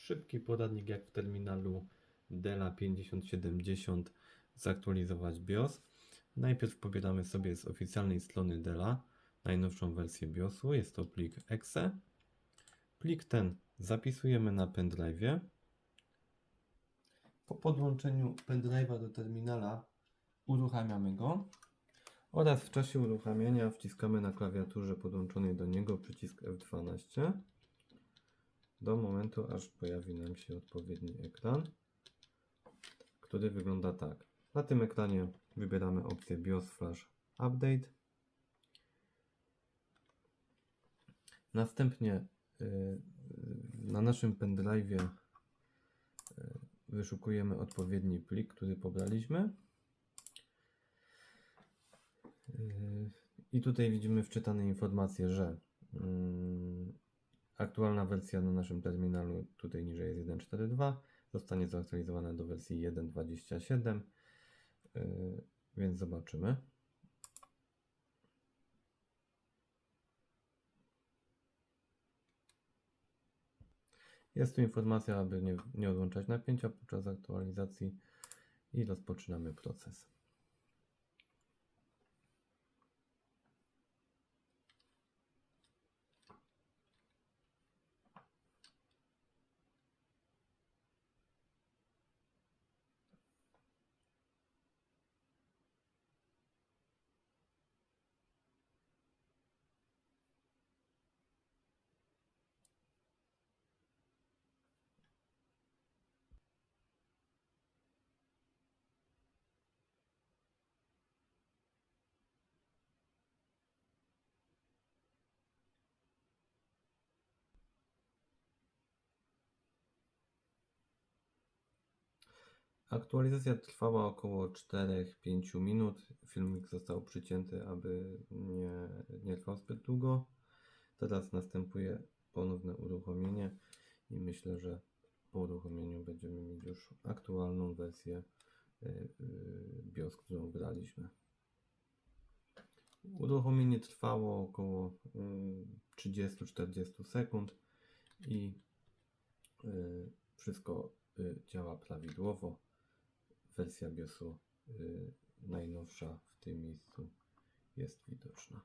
szybki poradnik jak w terminalu Dela 5070 zaktualizować BIOS. Najpierw pobieramy sobie z oficjalnej strony Dela najnowszą wersję BIOSu. Jest to plik exe. Plik ten zapisujemy na pendrive'ie. Po podłączeniu pendrive'a do terminala uruchamiamy go oraz w czasie uruchamiania wciskamy na klawiaturze podłączonej do niego przycisk F12 do momentu, aż pojawi nam się odpowiedni ekran, który wygląda tak. Na tym ekranie wybieramy opcję BIOS Flash Update. Następnie y, na naszym pendrive'ie y, wyszukujemy odpowiedni plik, który pobraliśmy. Y, I tutaj widzimy wczytane informacje, że mm, aktualna wersja na naszym terminalu tutaj niżej jest 1.4.2 zostanie zaktualizowana do wersji 1.27 y, więc zobaczymy. Jest tu informacja, aby nie, nie odłączać napięcia podczas aktualizacji i rozpoczynamy proces. Aktualizacja trwała około 4-5 minut. Filmik został przycięty, aby nie, nie trwał zbyt długo. Teraz następuje ponowne uruchomienie i myślę, że po uruchomieniu będziemy mieć już aktualną wersję y, y, BIOS, którą braliśmy. Uruchomienie trwało około y, 30-40 sekund i y, wszystko y, działa prawidłowo. Wersja BIOSu y, najnowsza w tym miejscu jest widoczna.